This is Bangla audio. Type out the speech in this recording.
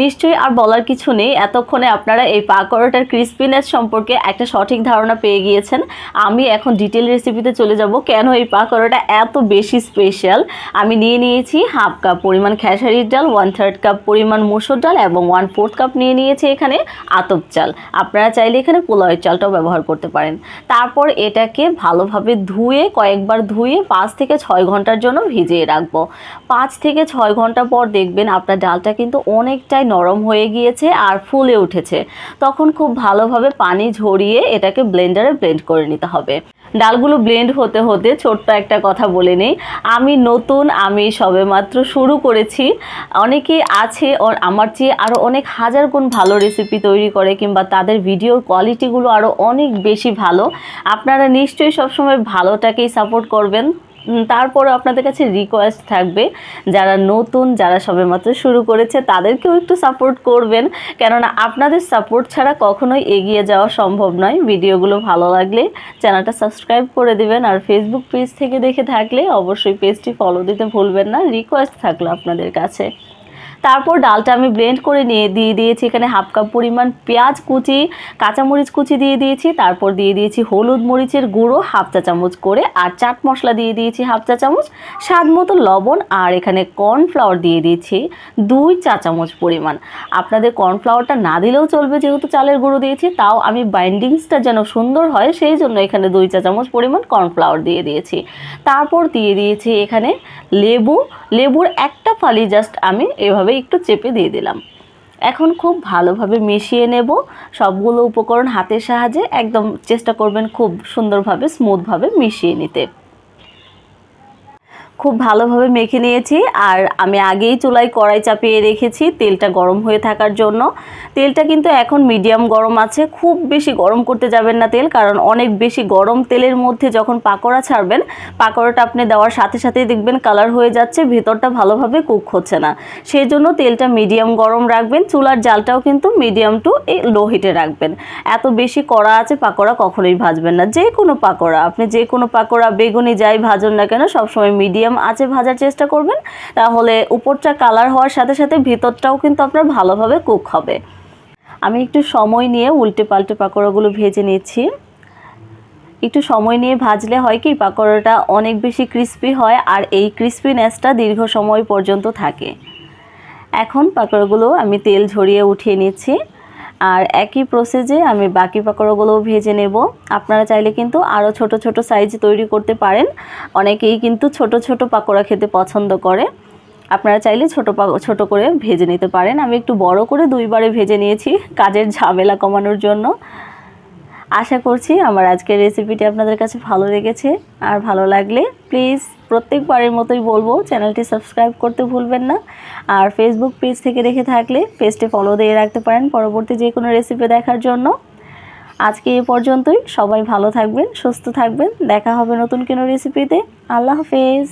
নিশ্চয়ই আর বলার কিছু নেই। এতক্ষণে আপনারা এই পাকোড়াটার ক্রিস্পিনেস সম্পর্কে একটা সঠিক ধারণা পেয়ে গিয়েছেন। আমি এখন ডিটেল রেসিপিতে চলে যাব। কেন এই পাকোড়াটা এত বেশি স্পেশাল আমি নিয়ে নিয়েছি হাফ কাপ পরিমাণ খেসারির ডাল ওয়ান থার্ড কাপ পরিমাণ মুসুর ডাল এবং ওয়ান ফোর্থ কাপ নিয়ে নিয়েছি এখানে আতপ চাল। আপনারা চাইলে এখানে পোলাওয়ের চালটাও ব্যবহার করতে পারেন। তারপর এটাকে ভালোভাবে ধুয়ে, কয়েকবার ধুয়ে পাঁচ থেকে ছয় ঘণ্টার জন্য ভিজিয়ে রাখব। পাঁচ থেকে ছয় ঘণ্টা পর দেখবেন আপনার ডালটা কিন্তু অনেকটাই নরম হয়ে গিয়েছে আর ফুলে উঠেছে। তখন খুব ভালোভাবে পানি ঝরিয়ে এটাকে ব্লেন্ডারে ব্লেন্ড করে নিতে হবে। ডালগুলো ব্লেন্ড হতে হতে ছোট্ট একটা কথা বলে নেই। আমি নতুন, আমি সবেমাত্র শুরু করেছি। অনেকেই আছে আমার চেয়ে আরও অনেক হাজার গুণ ভালো রেসিপি তৈরি করে কিংবা তাদের ভিডিওর কোয়ালিটিগুলো আরও অনেক বেশি ভালো। আপনারা নিশ্চয়ই সবসময় ভালোটাকেই সাপোর্ট করবেন। তারপরে আপনাদের কাছে রিকোয়েস্ট থাকবে। যারা নতুন, যারা সবেমাত্র শুরু করেছে, তাদেরকেও একটু সাপোর্ট করবেন। কেননা আপনাদের সাপোর্ট ছাড়া কখনোই এগিয়ে যাওয়া সম্ভব নয়। ভিডিওগুলো ভালো লাগলে চ্যানেলটা সাবস্ক্রাইব করে দিবেন। আর ফেসবুক পেজ থেকে দেখে থাকলে অবশ্যই পেজটি ফলো দিতে ভুলবেন না। রিকোয়েস্ট থাকল আপনাদের কাছে। তারপর ডালটা আমি ব্লেন্ড করে নিয়ে দিয়ে দিয়েছি। এখানে হাফ কাপ পরিমাণ পেঁয়াজ কুচি, কাঁচামরিচ কুচি দিয়ে দিয়েছি, তারপর দিয়ে দিয়েছি হলুদ মরিচের গুঁড়ো হাফ চা চামচ করে, আর চাট মশলা দিয়ে দিয়েছি হাফ চা চামচ, স্বাদ মতো লবণ, আর এখানে কর্নফ্লাওয়ার দিয়ে দিয়েছি দুই চা চামচ পরিমাণ। আপনাদের কর্নফ্লাওয়ারটা না দিলেও চলবে, যেহেতু চালের গুঁড়ো দিয়েছি, তাও আমি বাইন্ডিংসটা যেন সুন্দর হয়, সেই জন্য এখানে দুই চা চামচ পরিমাণ কর্নফ্লাওয়ার দিয়ে দিয়েছি। তারপর দিয়ে দিয়েছি এখানে লেবু, লেবুর একটা ফালি জাস্ট আমি এভাবে একটু চেপে দিয়ে দিলাম। এখন খুব ভালোভাবে মিশিয়ে নেব। সবগুলো উপকরণ হাতের সাহায্যে একদম চেষ্টা করবেন খুব সুন্দরভাবে স্মুথভাবে মিশিয়ে নিতে। খুব ভালোভাবে মেখে নিয়েছি আর আমি আগেই চুলায় কড়াই চাপিয়ে রেখেছি, তেলটা গরম হয়ে থাকার জন্য। তেলটা কিন্তু এখন মিডিয়াম গরম আছে, খুব বেশি গরম করতে যাবেন না তেল, কারণ অনেক বেশি গরম তেলের মধ্যে যখন পাকোড়া ছাড়বেন, পাকোড়াটা আপনি দেওয়ার সাথে সাথেই দেখবেন কালার হয়ে যাচ্ছে, ভেতরটা ভালোভাবে কুক হচ্ছে না। সেই জন্য তেলটা মিডিয়াম গরম রাখবেন, চুলার জালটাও কিন্তু মিডিয়াম টু এই লো হিটে রাখবেন। এত বেশি কড়া আছে, পাকোড়া কখনোই ভাজবেন না। যে কোনো পাকোড়া, আপনি যে কোনো পাকোড়া, বেগুনি যাই ভাজুন না কেন, সবসময় মিডিয়াম আঁচে ভাজার চেষ্টা করবেন, তাহলে উপরটা কালার হওয়ার সাথে সাথে ভিতরটাও কিন্তু আপনার ভালোভাবে কুক হবে। আমি একটু সময় নিয়ে উল্টে পাল্টে পাকোড়াগুলো ভেজে নিচ্ছি। একটু সময় নিয়ে ভাজলে হয় কি, পাকোড়াটা অনেক বেশি ক্রিস্পি হয় আর এই ক্রিস্পিনেসটা দীর্ঘ সময় পর্যন্ত থাকে। এখন পাকোড়াগুলো আমি তেল ঝরিয়ে উঠিয়ে নিচ্ছি। আর একই প্রসেসে আমি বাকি পাকোড়াগুলোও ভেজে নেব। আপনারা চাইলে কিন্তু আরও ছোট ছোট সাইজ তৈরি করতে পারেন। অনেকেই কিন্তু ছোট ছোট পাকোড়া খেতে পছন্দ করে। আপনারা চাইলে ছোট ছোট করে ভেজে নিতে পারেন। আমি একটু বড় করে দুইবারে ভেজে নিয়েছি কাজের ঝামেলা কমানোর জন্য। আশা করছি আমার আজকের রেসিপিটি আপনাদের কাছে ভালো লেগেছে। আর ভালো লাগলে প্লিজ প্রত্যেকবারের মতোই বলব, চ্যানেলটি সাবস্ক্রাইব করতে ভুলবেন না। আর ফেসবুক পেজ থেকে দেখে থাকলে পেজটি ফলো দিয়ে রাখতে পারেন পরবর্তী যে কোনো রেসিপি দেখার জন্য। আজকে এ পর্যন্তই। সবাই ভালো থাকবেন, সুস্থ থাকবেন। দেখা হবে নতুন কোনো রেসিপিতে আল্লাহ হাফেজ।